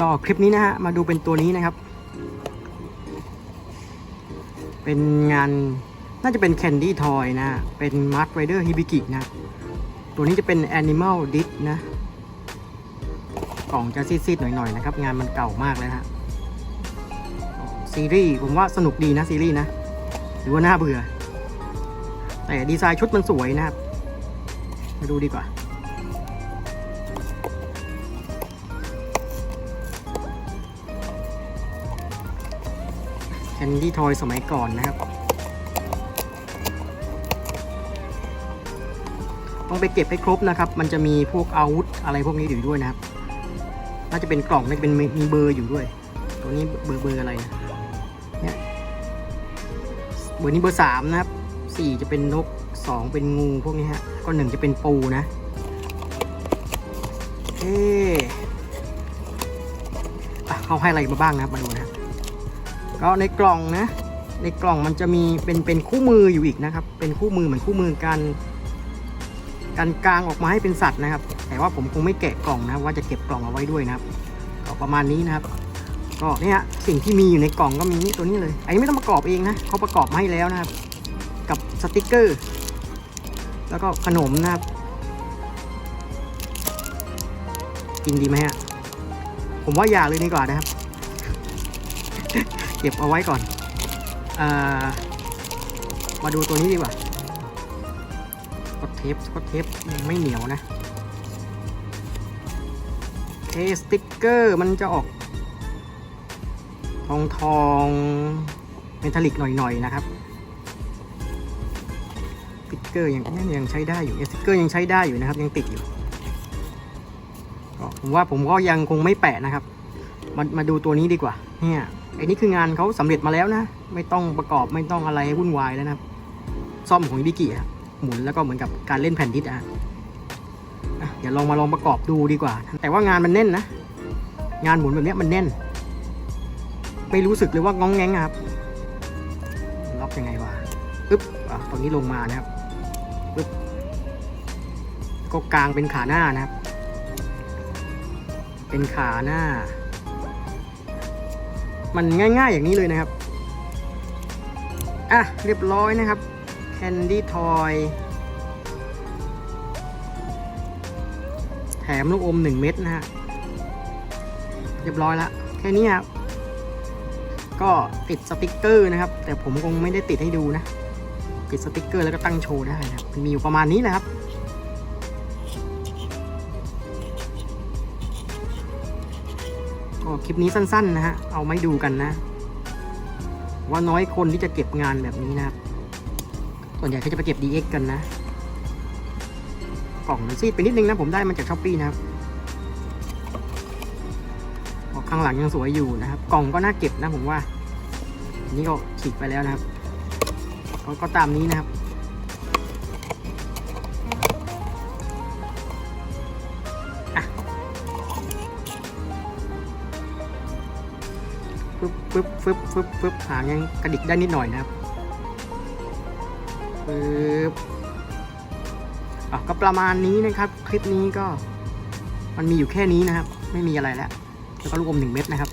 ก็คลิปนี้นะฮะมาดูเป็นตัวนี้นะครับ เป็นงานน่าจะเป็น Candy Toy นะ เป็น Mark Rider Hibiki นะ ตัวนี้จะเป็น Animal d i s นะ กล่องจะซีดๆหน่อยๆนะครับ งานมันเก่ามากเลยฮะซีรีส์ผมว่าสนุกดีนะซีรีส์นะ หรือว่าน่าเบื่อ แต่ดีไซน์ชุดมันสวยนะครับ มาดูดีกว่า แคนดี้ทอยสมัยก่อนนะครับ ต้องไปเก็บให้ครบนะครับ มันจะมีพวกอาวุธอะไรพวกนี้อยู่ด้วยนะครับ น่าจะเป็นกล่องน่าจะเป็นมีมีเบอร์อยู่ด้วย ตัวนี้เบอร์เบอร์อะไรนะเนี่ยเบอร์นี้เบอร์สามนะครับสี่จะเป็นนกสองเป็นงูพวกนี้ฮะก็หนึ่งจะเป็นปูนะเอ๊ะอะเขาให้อะไรมาบ้างนะครับมาดูนะ ก็ในกล่องนะ ในกล่องมันจะมีเป็นเป็นคู่มืออยู่อีกนะครับ เป็นคู่มือเหมือนคู่มือการการกลางออกมาให้เป็นสัตว์นะครับ แต่ว่าผมคงไม่แกะกล่องนะว่าจะเก็บกล่องเอาไว้ด้วยนะครับก็ประมาณนี้นะครับ ก็เนี่ยสิ่งที่มีอยู่ในกล่องก็มีนี่ตัวนี้เลย อันนี้ไม่ต้องประกอบเองนะเขาประกอบมาให้แล้วนะครับ กับสติกเกอร์ แล้วก็ขนมนะครับ กินดีไหมฮะผมว่าอย่าเลยดีกว่านะครับ เก็บเอาไว้ก่อนอามาดูตัวนี้ดีกว่าสกอตเทปสกอตเทปยังไม่เหนียวนะเอสติ๊กเกอร์มันจะออก ทองทองเมทัลลิกหน่อยๆนะครับสติ๊กเกอร์ยังยังใช้ได้อยู่สติ๊กเกอร์ยังใช้ได้อยู่นะครับ ยังติดอยู่ผมว่าผมก็ยังคงไม่แปะนะครับ มามาดูตัวนี้ดีกว่าเนี่ย ไอ้นี่คืองานเขาสำเร็จมาแล้วนะ ไม่ต้องประกอบไม่ต้องอะไรวุ่นวายแล้วนะซ่อมของบิกิอะหมุนแล้วก็เหมือนกับการเล่นแผ่นดิสอะอะเดี๋ยวลองมาลองประกอบดูดีกว่า แต่ว่างานมันแน่นนะ งานหมุนแบบเนี้ยมันแน่น ไม่รู้สึกเลยว่างองแงงอะครับ ล็อกยังไงวะปึ๊บอะตรงนี้ลงมานะครับปึ๊บก็กลางเป็นขาหน้านะครับ เป็นขาหน้า มันง่ายๆอย่างนี้เลยนะครับ อะ เรียบร้อยนะครับ Candy Toy แถมลูกอม 1 เม็ดนะฮะ เรียบร้อยแล้วแค่นี้ครับ ก็ติดสติกเกอร์นะครับ แต่ผมคงไม่ได้ติดให้ดูนะ ติดสติกเกอร์แล้วก็ตั้งโชว์ได้นะครับ มันมีอยู่ประมาณนี้แหละครับ ก็คลิปนี้สั้นๆนะฮะ เอาไม่ดูกันนะ ว่าน้อยคนที่จะเก็บงานแบบนี้นะครับ ส่วนใหญ่เขาจะไปเก็บ DX กันนะ กล่องมันซีดไปนิดนึงนะ ผมได้มาจากช้อปปี้นะครับข้างหลังยังสวยอยู่นะครับ กล่องก็น่าเก็บนะผมว่านนี้ก็ฉีกไปแล้วนะครับกก็ตามนี้นะครับ ฟึบฟึบฟึบฟึบฟึบหางยังกระดิกได้นิดหน่อยนะครับฟึบอะก็ประมาณนี้นะครับ คลิปนี้ก็ มันมีอยู่แค่นี้นะครับ ไม่มีอะไรแล้วแล้วก็ลูกอมหนึ่งเม็ดนะครับ